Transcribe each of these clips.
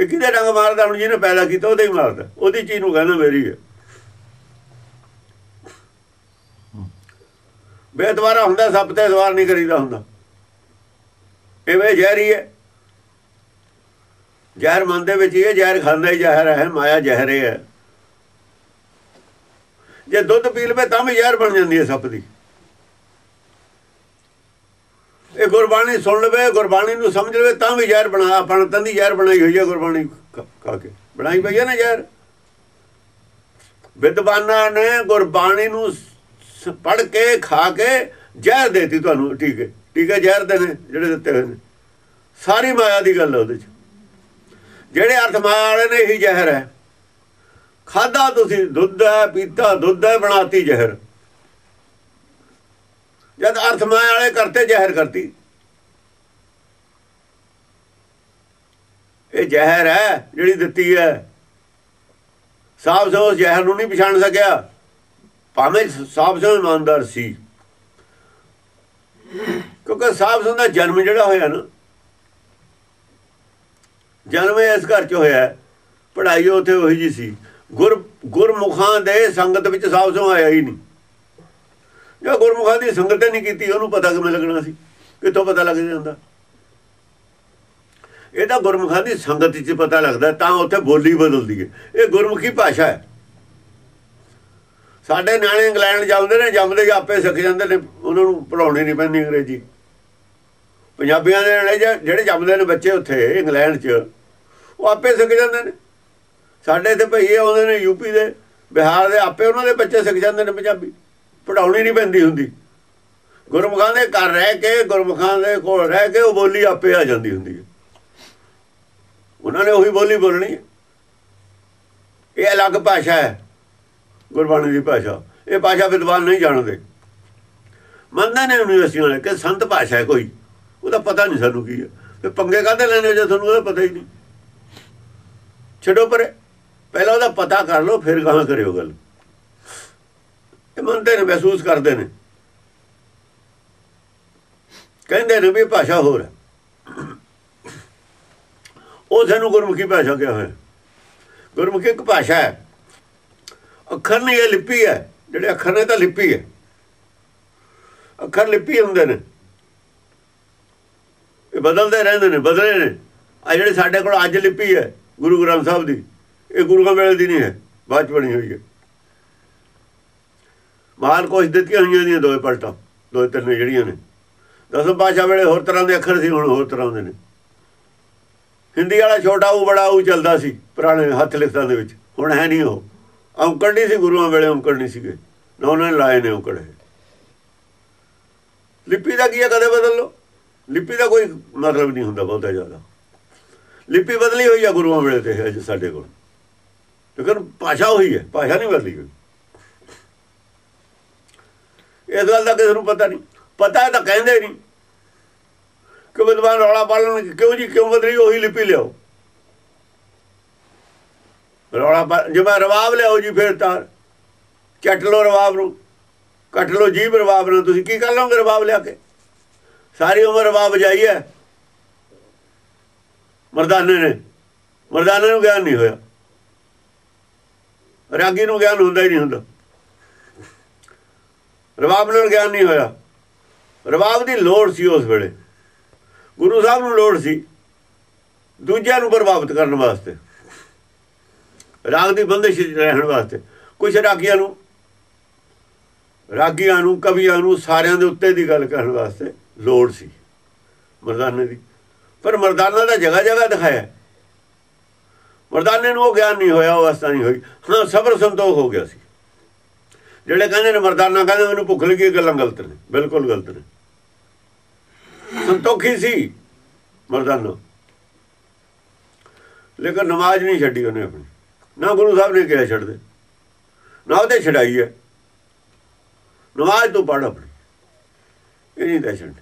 ਇਹ ਕਿਹਦੇ ਰੰਗ ਮਾਰਦਾ ਹੁਣ ਜਿਹਨੇ ਪੈਦਾ ਕੀਤਾ ਉਹਦੇ ਹੀ ਮਾਰਦਾ। ਉਹਦੀ ਚੀਜ਼ ਨੂੰ ਕਹਿੰਦਾ ਮੇਰੀ ਹੈ। ਬੇਦਵਾਰਾ ਹੁੰਦਾ, ਸੱਪ ਤੇ ਸਵਾਰ ਨਹੀਂ ਕਰੀਦਾ ਹੁੰਦਾ। ਐਵੇਂ ਜ਼ਹਿਰੀ ਹੈ ਜ਼ਹਿਰ ਮਨ ਦੇ ਵਿੱਚ ਇਹ ਜ਼ਹਿਰ ਖਾਂਦਾ ਹੀ ਜ਼ਹਿਰ ਹੈ, ਮਾਇਆ ਜ਼ਹਿਰ ਹੈ। ਜੇ ਦੁੱਧ ਪੀ ਲਵੇ ਤਾਂ ਵੀ ਜ਼ਹਿਰ ਬਣ ਜਾਂਦੀ ਹੈ ਸੱਪ ਦੀ। ਇਹ ਗੁਰਬਾਣੀ ਸੁਣ ਲਵੇ, ਗੁਰਬਾਣੀ ਨੂੰ ਸਮਝ ਲਵੇ, ਤਾਂ ਵੀ ਜ਼ਹਿਰ ਬਣਾ, ਆਪਣ ਤਾਂ ਦੀ ਜ਼ਹਿਰ ਬਣਾਈ ਹੋਈ ਹੈ ਗੁਰਬਾਣੀ ਖਾ- ਕੇ। ਬਣਾਈ ਪਈ ਹੈ ਨਾ ਜ਼ਹਿਰ? ਵਿਦਵਾਨਾਂ ਨੇ ਗੁਰਬਾਣੀ ਨੂੰ ਪੜ ਕੇ, ਖਾ ਕੇ ਜ਼ਹਿਰ ਦੇਤੀ ਤੁਹਾਨੂੰ ਠੀਕ ਹੈ ਠੀਕ ਹੈ ਜ਼ਹਿਰ ਦੇ ਨੇ, ਜਿਹੜੇ ਦਿੱਤੇ ਹੋਏ ਨੇ। ਸਾਰੀ ਮਾਇਆ ਦੀ ਗੱਲ ਹੈ ਉਹਦੇ ਚ। ਜਿਹੜੇ ਅਰਥ ਮਾਇਆ ਵਾਲੇ ਨੇ, ਇਹੀ ਜ਼ਹਿਰ ਹੈ। ਖਾਦਾ ਤੁਸੀਂ, ਦੁੱਧ ਹੈ, ਪੀਤਾ ਦੁੱਧ ਹੈ, ਬਣਾਤੀ ਜ਼ਹਿਰ। ਜਦ ਅਰਥ ਮਾਇਆ ਵਾਲੇ ਕਰਤੇ, ਜ਼ਹਿਰ ਕਰਤੀ। ਇਹ ਜ਼ਹਿਰ ਹੈ, ਜਿਹੜੀ ਦਿੱਤੀ ਹੈ। ਸਾਬ ਸੋ ਜ਼ਹਿਰ ਨੂੰ ਨਹੀਂ ਪਛਾਣ ਸਕਿਆ। ਭਾਵੇਂ ਸਾਬ ਸੋ ਇਮਾਨਦਾਰ ਸੀ। ਕਿਉਂਕਿ ਸਾਬ ਸੋ ਦਾ ਜਨਮ ਜਿਹੜਾ ਹੋਇਆ ਨਾ, ਜਨਮ ਇਸ ਘਰ ਚ ਹੋਇਆ, ਪੜ੍ਹਾਈ ਉੱਥੇ ਉਹੀ ਜੀ ਸੀ। ਗੁਰ ਗੁਰਮੁਖਾਂ ਦੇ ਸੰਗਤ ਵਿੱਚ ਸਾਬ ਸੋ ਆਇਆ ਹੀ ਨਹੀਂ। ਜੇ ਗੁਰਮੁਖਾਂ ਦੀ ਸੰਗਤ ਨਹੀਂ ਕੀਤੀ, ਉਹਨੂੰ ਪਤਾ ਕਿਵੇਂ ਲੱਗਣਾ ਸੀ, ਕਿੱਥੋਂ ਪਤਾ ਲੱਗ ਜਾਂਦਾ। ਇਹ ਤਾਂ ਗੁਰਮੁਖਾਂ ਦੀ ਸੰਗਤ 'ਚ ਪਤਾ ਲੱਗਦਾ, ਤਾਂ ਉੱਥੇ ਬੋਲੀ ਬਦਲਦੀ ਹੈ। ਇਹ ਗੁਰਮੁਖੀ ਭਾਸ਼ਾ ਹੈ। ਸਾਡੇ ਨਿਆਣੇ ਇੰਗਲੈਂਡ ਜਾਂਦੇ ਨੇ, ਜੰਮਦੇ ਹੀ ਆਪੇ ਸਿੱਖ ਜਾਂਦੇ ਨੇ, ਉਹਨਾਂ ਨੂੰ ਪੜਾਉਣੀ ਨਹੀਂ ਪੈਂਦੀ ਅੰਗਰੇਜ਼ੀ। ਪੰਜਾਬੀਆਂ ਦੇ ਨਾਲੇ ਜਿਹੜੇ ਜੰਮਦੇ ਨੇ ਬੱਚੇ ਉੱਥੇ, ਇੰਗਲੈਂਡ 'ਚ, ਉਹ ਆਪੇ ਸਿੱਖ ਜਾਂਦੇ ਨੇ। ਸਾਡੇ ਇੱਥੇ ਭਈਏ ਆਉਂਦੇ ਨੇ ਯੂਪੀ ਦੇ, ਬਿਹਾਰ ਦੇ, ਆਪੇ ਉਹਨਾਂ ਦੇ ਬੱਚੇ ਸਿੱਖ ਜਾਂਦੇ ਨੇ ਪੰਜਾਬੀ। ਪੜਾਉਣੀ ਨਹੀਂ ਪੈਂਦੀ ਹੁੰਦੀ। ਗੁਰਮੁਖਾਂ ਦੇ ਘਰ ਰਹਿ ਕੇ, ਗੁਰਮੁਖਾਂ ਦੇ ਕੋਲ ਰਹਿ ਕੇ ਉਹ ਬੋਲੀ ਆਪੇ ਆ ਜਾਂਦੀ ਹੁੰਦੀ ਹੈ। ਉਹਨਾਂ ਨੇ ਉਹੀ ਬੋਲੀ ਬੋਲਣੀ ਇਹ ਅਲੱਗ ਭਾਸ਼ਾ ਹੈ, ਗੁਰਬਾਣੀ ਦੀ ਭਾਸ਼ਾ। ਇਹ ਭਾਸ਼ਾ ਵਿਦਵਾਨ ਨਹੀਂ ਜਾਣਦੇ। ਮੰਨਦੇ ਨੇ ਯੂਨੀਵਰਸਿਟੀਆਂ ਵਾਲੇ ਕਿ ਸੰਤ ਭਾਸ਼ਾ ਹੈ ਕੋਈ। ਉਹਦਾ ਪਤਾ ਨਹੀਂ ਸਾਨੂੰ ਕੀ ਹੈ। ਤੇ ਪੰਗੇ ਕਾਹਦੇ ਲੈਣੇ ਜੇ ਤੁਹਾਨੂੰ ਉਹਦਾ ਪਤਾ ਹੀ ਨਹੀਂ। ਛੱਡੋ ਪਰੇ। ਪਹਿਲਾਂ ਉਹਦਾ ਪਤਾ ਕਰ ਲਓ, ਫਿਰ ਗਾਹਾਂ ਕਰਿਓ ਗੱਲ। ਇਹ ਮੰਨਦੇ ਨੇ ਮਹਿਸੂਸ ਕਰਦੇ ਨੇ। ਕਹਿੰਦੇ ਨੇ ਵੀ ਭਾਸ਼ਾ ਹੋਰ ਹੈ। ਉਹ ਸਾਨੂੰ ਗੁਰਮੁਖੀ ਭਾਸ਼ਾ ਕਿਹਾ ਹੋਇਆ। ਗੁਰਮੁਖੀ ਇੱਕ ਭਾਸ਼ਾ ਹੈ। ਅੱਖਰ ਨਹੀਂ, ਇਹ ਲਿਪੀ ਹੈ। ਜਿਹੜੇ ਅੱਖਰ ਨੇ ਤਾਂ ਲਿਪੀ ਹੈ। ਅੱਖਰ ਲਿਪੀ ਹੁੰਦੇ ਨੇ। ਇਹ ਬਦਲਦੇ ਰਹਿੰਦੇ ਨੇ, ਬਦਲੇ ਨੇ। ਆ ਜਿਹੜੇ ਸਾਡੇ ਕੋਲ ਅੱਜ ਲਿਪੀ ਹੈ, ਗੁਰੂ ਗ੍ਰੰਥ ਸਾਹਿਬ ਦੀ, ਇਹ ਗੁਰੂਆਂ ਵੇਲੇ ਦੀ ਨਹੀਂ ਹੈ। ਬਾਅਦ ਚ ਬਣੀ ਹੋਈ ਹੈ। ਮਾਲ ਕੋਸ਼ ਦਿੱਤੀਆਂ ਹੋਈਆਂ ਦੀਆਂ ਦੋਏ ਪਲਟਾਂ ਦੋਏ ਤਿੰਨ ਜਿਹੜੀਆਂ ਨੇ। ਦਸਮ ਪਾਸ਼ਾ ਵੇਲੇ ਹੋਰ ਤਰ੍ਹਾਂ ਦੇ ਅੱਖਰ ਸੀ, ਹੁਣ ਹੋਰ ਤਰ੍ਹਾਂ ਦੇ ਨੇ। ਹਿੰਦੀ ਵਾਲਾ ਛੋਟਾ ਉਹ ਬੜਾ ਉਹ ਚੱਲਦਾ ਸੀ, ਪੁਰਾਣੇ ਹੱਥ ਲਿਖਤਾਂ ਦੇ ਵਿੱਚ। ਹੁਣ ਹੈ ਨਹੀਂ ਉਹ। ਔਂਕੜ ਨਹੀਂ ਸੀ, ਗੁਰੂਆਂ ਵੇਲੇ ਔਂਕੜ ਨਹੀਂ ਸੀਗੇ। ਨਾ ਉਹਨਾਂ ਨੇ ਲਾਏ ਨੇ ਔਂਕੜ ਲਿਪੀ ਦਾ ਕੀ ਹੈ, ਕਦੇ ਬਦਲ ਲੋ ਲਿਪੀ ਦਾ ਕੋਈ ਮਤਲਬ ਨਹੀਂ ਹੁੰਦਾ ਬਹੁਤਾ ਜ਼ਿਆਦਾ। ਲਿਪੀ ਬਦਲੀ ਹੋਈ ਆ ਗੁਰੂਆਂ ਵੇਲੇ ਤੇ ਅੱਜ ਸਾਡੇ ਕੋਲ। ਲੇਕਿਨ ਭਾਸ਼ਾ ਉਹੀ ਹੈ, ਭਾਸ਼ਾ ਨਹੀਂ ਬਦਲੀ ਹੋਈ। ਇਸ ਗੱਲ ਦਾ ਕਿਸੇ ਨੂੰ ਪਤਾ ਨਹੀਂ। ਪਤਾ ਤਾਂ ਕਹਿੰਦੇ ਨਹੀਂ ਕਿ ਵਿਦਵਾਨ ਰੌਲਾ ਪਾਲਣ ਕਿਉਂ ਜੀ, ਕਿਉਂ ਬਦਲੀ, ਉਹੀ ਲਿਪੀ ਲਿਆਓ। ਰੌਲਾ ਜਿਵੇਂ ਰਵਾਬ ਲਿਆਓ ਜੀ ਫੇਰ ਤਾਂ ਚੱਟ ਲੋ ਰਵਾਬ ਨੂੰ, ਕੱਟ ਲੋ ਜੀਬ ਰਵਾਬ ਨੂੰ, ਤੁਸੀਂ ਕੀ ਕਰ ਲਓਗੇ ਰਵਾਬ ਲਿਆ ਕੇ? ਸਾਰੀ ਉਮਰ ਰਵਾਬ ਜਾਈ ਹੈ। ਮਰਦਾਨੇ ਨੇ, ਮਰਦਾਨੇ ਨੂੰ ਗਿਆਨ ਨਹੀਂ ਹੋਇਆ। ਰਾਗੀ ਨੂੰ ਗਿਆਨ ਹੁੰਦਾ ਹੀ ਨਹੀਂ ਹੁੰਦਾ। ਰਵਾਬ ਨਾਲ ਗਿਆਨ ਨਹੀਂ ਹੋਇਆ। ਰਵਾਬ ਦੀ ਲੋੜ ਸੀ ਉਸ ਵੇਲੇ। ਗੁਰੂ ਸਾਹਿਬ ਨੂੰ ਲੋੜ ਸੀ ਦੂਜਿਆਂ ਨੂੰ ਪ੍ਰਭਾਵਿਤ ਕਰਨ ਵਾਸਤੇ। ਰਾਗ ਦੀ ਬੰਦਿਸ਼ ਰਹਿਣ ਵਾਸਤੇ। ਕੁਝ ਰਾਗੀਆਂ ਨੂੰ ਰਾਗੀਆਂ ਨੂੰ, ਕਵੀਆਂ ਨੂੰ ਸਾਰਿਆਂ ਦੇ ਉੱਤੇ ਦੀ ਗੱਲ ਕਰਨ ਵਾਸਤੇ ਲੋੜ ਸੀ। ਮਰਦਾਨੇ ਦੀ। ਪਰ ਮਰਦਾਨਾ ਦਾ ਜਗ੍ਹਾ ਜਗ੍ਹਾ ਦਿਖਾਇਆ। ਮਰਦਾਨੇ ਨੂੰ ਉਹ ਗਿਆਨ ਨਹੀਂ ਹੋਇਆ, ਉਹ ਅਵਸਥਾ ਨਹੀਂ ਹੋਈ। ਹਾਂ ਸਬਰ ਸੰਤੋਖ ਹੋ ਗਿਆ ਸੀ। ਜਿਹੜੇ ਕਹਿੰਦੇ ਨੇ ਮਰਦਾਨਾ ਕਹਿੰਦੇ ਮੈਨੂੰ ਭੁੱਖ ਲੱਗੀ ਗੱਲਾਂ ਗਲਤ ਨੇ। ਬਿਲਕੁਲ ਗਲਤ ਨੇ। ਸੰਤੋਖੀ ਸੀ ਮਰਦਾਨਾ। ਲੇਕਿਨ ਨਮਾਜ਼ ਨਹੀਂ ਛੱਡੀ ਉਹਨੇ ਆਪਣੀ। ਨਾ ਗੁਰੂ ਸਾਹਿਬ ਨੇ ਕਿਹਾ ਛੱਡ ਦੇ। ਨਾ ਉਹਦੇ ਛਡਾਈ ਹੈ। ਨਮਾਜ਼ ਤੋਂ ਪੜ ਆਪਣੀ। ਇਹ ਨਹੀਂ ਤਾਂ ਛੱਡ।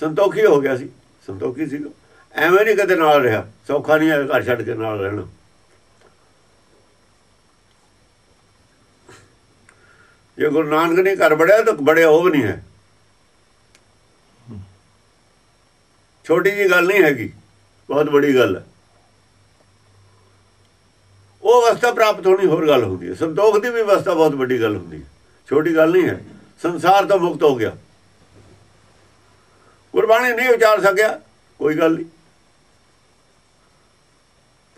ਸੰਤੋਖੀ ਹੋ ਗਿਆ ਸੀ। ਸੰਤੋਖੀ ਸੀ ਐਵੇਂ ਨਹੀਂ ਕਦੇ ਨਾਲ ਰਿਹਾ। ਸੌਖਾ ਨਹੀਂ ਹੈ ਘਰ ਛੱਡ ਕੇ ਨਾਲ ਰਹਿਣਾ। ਜੇ ਗੁਰੂ ਨਾਨਕ ਨੇ ਘਰ ਬੜਿਆ ਤਾਂ ਬੜਿਆ ਉਹ ਵੀ ਨਹੀਂ ਹੈ। ਛੋਟੀ ਜੀ ਗੱਲ ਨਹੀਂ ਹੈਗੀ, ਬਹੁਤ ਬੜੀ ਗੱਲ ਹੈ। ਉਹ ਅਵਸਥਾ ਪ੍ਰਾਪਤ ਹੋਣੀ ਹੋਰ ਗੱਲ ਹੁੰਦੀ ਹੈ। ਸੰਤੋਖ ਦੀ ਵੀ ਅਵਸਥਾ ਬਹੁਤ ਵੱਡੀ ਗੱਲ ਹੁੰਦੀ ਹੈ। ਛੋਟੀ ਗੱਲ ਨਹੀਂ ਹੈ, ਸੰਸਾਰ ਤੋਂ ਮੁਕਤ ਹੋ ਗਿਆ। ਗੁਰਬਾਣੀ ਨਹੀਂ ਉਚਾਰ ਸਕਿਆ, ਕੋਈ ਗੱਲ ਨਹੀਂ।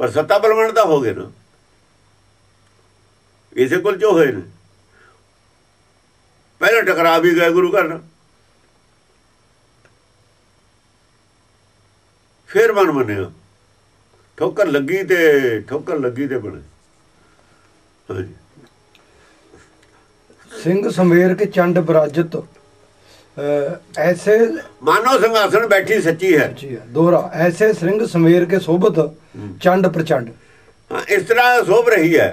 ਪਰ ਸੱਤਾ ਬਲਵੰਡ ਦਾ ਹੋ ਗਿਆ ਨਾ। ਇਸੇ ਕੋਲ ਜੋ ਹੋਏ ਨੇ। ਪਹਿਲਾਂ ਟਕਰਾ ਵੀ ਗਏ ਗੁਰੂ ਘਰ ਨਾਲ। ਫਿਰ ਮਨ ਮੰਨਿਆ। ਠੋਕਰ ਲੱਗੀ ਤੇ ਠੋਕਰ ਲੱਗੀ ਤੇ ਬਣੇ। ਹਾਂਜੀ। ਸਿੰਘ ਸਮੇਰ ਕੇ ਚੰਡ ਬਰਾਜਤ ਐਸੇ ਮਾਨੋ ਸਿੰਘਾਸਣ ਬੈਠੀ ਸੱਚੀ ਹੈ। ਜੀ ਦੋਹਰਾ। ਐਸੇ ਸਿੰਘ ਸਮੇਰ ਕੇ ਸੋਭਤ ਚੰਡ ਪ੍ਰਚੰਡ। ਇਸ ਤਰ੍ਹਾਂ ਸੋਭ ਰਹੀ ਹੈ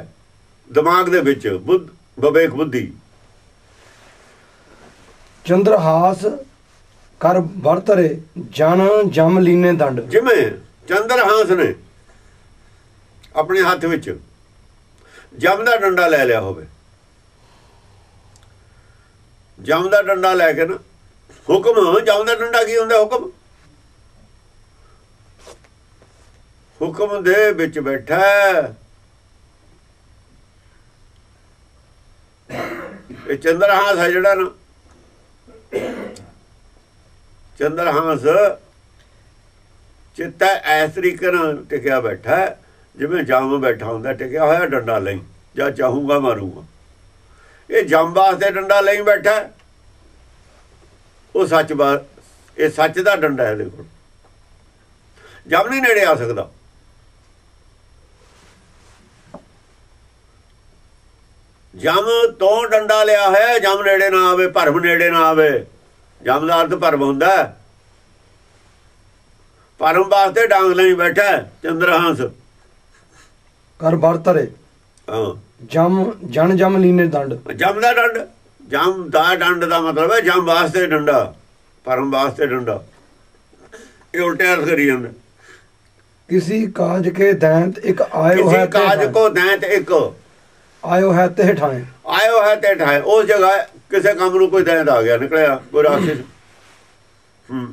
ਦਿਮਾਗ ਦੇ ਵਿੱਚ ਬੁੱਧ ਵਿਵੇਕ ਬੁੱਧੀ। ਚੰਦਰਹਾਸ ਕਰ ਵਰਤਰੇ ਜਨ ਜਮ ਲੀਨੇ ਦੰਡ। ਜਿਵੇਂ ਚੰਦਰ ਹਾਂਸ ਨੇ ਆਪਣੇ ਹੱਥ ਵਿੱਚ ਜਮ ਦਾ ਡੰਡਾ ਲੈ ਲਿਆ ਹੋਵੇ। ਜਮ ਦਾ ਡੰਡਾ ਲੈ ਕੇ ਨਾ, ਹੁਕਮ, ਜਮ ਦਾ ਡੰਡਾ ਕੀ ਹੁੰਦਾ ਹੁਕਮ? ਹੁਕਮ ਦੇ ਵਿੱਚ ਬੈਠਾ ਇਹ ਚੰਦਰਹਾਸ ਹੈ ਜਿਹੜਾ ਨਾ ਚੰਦਰ ਹੰਸ ਚਿੱਤਾ ਐਸ ਤਰੀਕੇ ਨਾਲ ਟਿਕਿਆ ਬੈਠਾ ਜਿਵੇਂ ਜੰਮ ਬੈਠਾ ਹੁੰਦਾ ਟਿਕਿਆ ਹੋਇਆ ਡੰਡਾ ਲਈ, ਜਾਂ ਚਾਹੂੰਗਾ ਮਾਰੂੰਗਾ। ਇਹ ਜੰਮ ਵਾਸਤੇ ਡੰਡਾ ਲਈ ਬੈਠਾ ਉਹ ਸੱਚ ਬਾ, ਇਹ ਸੱਚ ਦਾ ਡੰਡਾ ਹੈ ਇਹਦੇ ਕੋਲ। ਜੰਮ ਨਹੀਂ ਨੇੜੇ ਆ ਸਕਦਾ। ਜੰਮ ਤੋਂ ਡੰਡਾ ਲਿਆ ਹੋਇਆ, ਜੰਮ ਨੇੜੇ ਨਾ ਆਵੇ, ਭਰਮ ਨੇੜੇ ਨਾ ਆਵੇ। ਜੰਮ ਦਾ ਅਰਥ ਭਰਮ ਹੁੰਦਾ। ਭਰਮ ਵਾਸਤੇ ਡਾਂਗ ਲਈ ਬੈਠਾ ਚੰਦਰਹਾਂਸ ਕਰ ਵਰਤਰੇ ਹਾਂ। ਜਮ ਜਨ ਜਮ ਲੀਨੇ ਦੰਡ। ਜੰਮ ਦਾ ਡੰਡ ਜੰਮ ਦਾ ਡੰਡ ਦਾ ਮਤਲਬ ਹੈ ਜੰਮ ਵਾਸਤੇ ਡੰਡਾ ਭਰਮ ਵਾਸਤੇ ਡੰਡਾ। ਇਹ ਉਲਟੇ ਅਰਥ ਕਰੀ ਜਾਂਦਾ। ਕਿਸੀ ਕਾਜ ਕੇ ਦੈਂਤ ਇੱਕ ਆਇਓ ਹੈ ਕਾਜ। ਕੋ ਦੈਂਤ ਇੱਕ। ਆਇਓ ਹੈ ਤੇ ਠਾਏ। ਆਇਓ ਹੈ ਤੇ ਠਾਏ। ਉਸ ਜਗ੍ਹਾ ਕਿਸੇ ਕੰਮ ਨੂੰ ਕੋਈ ਦੈਂਤ ਆ ਗਿਆ ਨਿਕਲਿਆ ਕੋਈ ਰਾਖਸ਼ ਹੂੰ।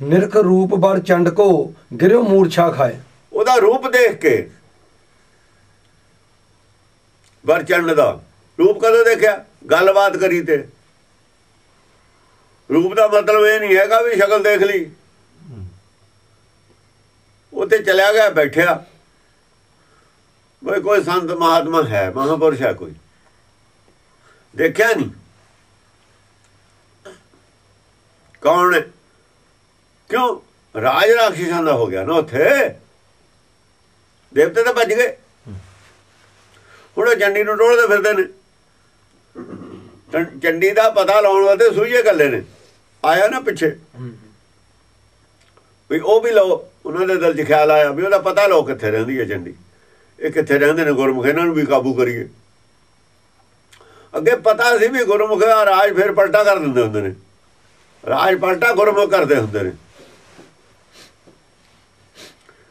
ਨਿਰਖ ਰੂਪ ਬਰ ਚੰਡ ਕੋ ਗਿਰਿਓ ਮੂਰਛਾ ਖਾਏ। ਉਹਦਾ ਰੂਪ ਦੇਖ ਕੇ ਵਰਚੰਡ ਦਾ ਰੂਪ ਕਦੋਂ ਦੇਖਿਆ? ਗੱਲਬਾਤ ਕਰੀ ਤੇ। ਰੂਪ ਦਾ ਮਤਲਬ ਇਹ ਨਹੀਂ ਹੈਗਾ ਵੀ ਸ਼ਕਲ ਦੇਖ ਲਈ। ਉੱਥੇ ਚਲਿਆ ਗਿਆ ਬੈਠਿਆ। ਬਈ ਕੋਈ ਸੰਤ ਮਹਾਤਮਾ ਹੈ, ਮਹਾਪੁਰਸ਼ ਹੈ ਕੋਈ। ਦੇਖਿਆ ਨਹੀਂ? ਕੌਣ ਕਿਉਂ? ਰਾਜ ਰਾਖਸ਼ਾਂ ਦਾ ਹੋ ਗਿਆ ਨਾ ਉੱਥੇ। ਦੇਵਤੇ ਤਾਂ ਭੱਜ ਗਏ। ਹੁਣ ਉਹ ਚੰਡੀ ਨੂੰ ਟੋਲਦੇ ਫਿਰਦੇ ਨੇ। ਚੰਡੀ ਦਾ ਪਤਾ ਲਾਉਣ ਵਾਸਤੇ ਸੂਝੇ ਗੱਲੇ ਨੇ। ਆਇਆ ਨਾ ਪਿੱਛੇ। ਵੀ ਉਹ ਵੀ ਲਓ, ਉਹਨਾਂ ਦੇ ਦਿਲ 'ਚ ਖਿਆਲ ਆਇਆ ਵੀ ਉਹਦਾ ਪਤਾ ਲਓ ਕਿੱਥੇ ਰਹਿੰਦੀ ਹੈ ਚੰਡੀ। ਇਹ ਕਿੱਥੇ ਰਹਿੰਦੇ ਨੇ ਗੁਰਮੁਖ? ਇਹਨਾਂ ਨੂੰ ਵੀ ਕਾਬੂ ਕਰੀਏ। ਅੱਗੇ ਪਤਾ ਸੀ ਵੀ ਗੁਰਮੁਖ ਦਾ ਰਾਜ ਫਿਰ ਪਲਟਾ ਕਰ ਦਿੰਦੇ ਹੁੰਦੇ ਨੇ। ਰਾਜ ਪਲਟਾ ਗੁਰਮੁਖ ਕਰਦੇ ਹੁੰਦੇ ਨੇ।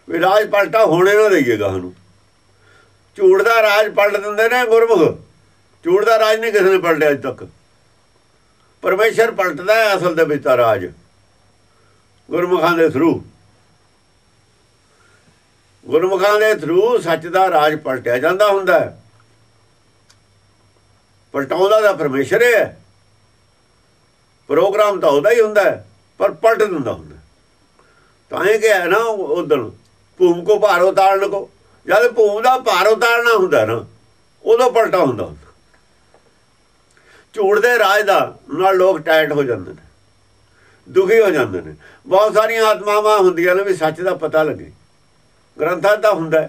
ਵੀ ਰਾਜ ਪਲਟਾ ਹੋਣੇ ਨਾ ਦੇਈਏਗਾ ਸਾਨੂੰ ਝੂਠ ਦਾ ਰਾਜ ਪਲਟ ਦਿੰਦੇ ਨੇ ਗੁਰਮੁਖ। ਝੂਠ ਦਾ ਰਾਜ ਨਹੀਂ ਕਿਸੇ ਨੇ ਪਲਟਿਆ ਅਜ ਤੱਕ। ਪਰਮੇਸ਼ਰ ਪਲਟਦਾ ਹੈ ਅਸਲ ਦੇ ਵਿੱਚ ਤਾਂ ਰਾਜ। ਗੁਰਮੁਖਾਂ ਦੇ ਥਰੂ ਗੁਰਮੁਖਾਂ ਦੇ ਥਰੂ ਸੱਚ ਦਾ ਰਾਜ ਪਲਟਿਆ ਜਾਂਦਾ ਹੁੰਦਾ ਹੈ। ਪਲਟਾਉਂਦਾ ਦਾ ਪਰਮੇਸ਼ਰ ਹੈ ਪ੍ਰੋਗਰਾਮ ਤਾਂ ਉਹਦਾ ਹੀ ਹੁੰਦਾ ਪਰ ਪਲਟ ਦਿੰਦਾ ਹੁੰਦਾ ਤਾਂ ਇਹ ਕਿਹਾ ਨਾ ਉਦੋਂ ਭੂਮ ਕੋ ਭਾਰ ਉਤਾਰਨ ਕੋ, ਜਦ ਭੂਮ ਦਾ ਭਾਰ ਉਤਾਰਨਾ ਹੁੰਦਾ ਨਾ, ਉਦੋਂ ਪਲਟਾ ਹੁੰਦਾ ਹੁੰਦਾ। ਝੂਠ ਦੇ ਰਾਜ ਦਾ ਨਾਲ ਲੋਕ ਟਾਇਟ ਹੋ ਜਾਂਦੇ ਨੇ, ਦੁਖੀ ਹੋ ਜਾਂਦੇ ਨੇ। ਬਹੁਤ ਸਾਰੀਆਂ ਆਤਮਾਵਾਂ ਹੁੰਦੀਆਂ ਨੇ ਵੀ ਸੱਚ ਦਾ ਪਤਾ ਲੱਗੇ। ਗ੍ਰੰਥਾਂ ਦਾ ਹੁੰਦਾ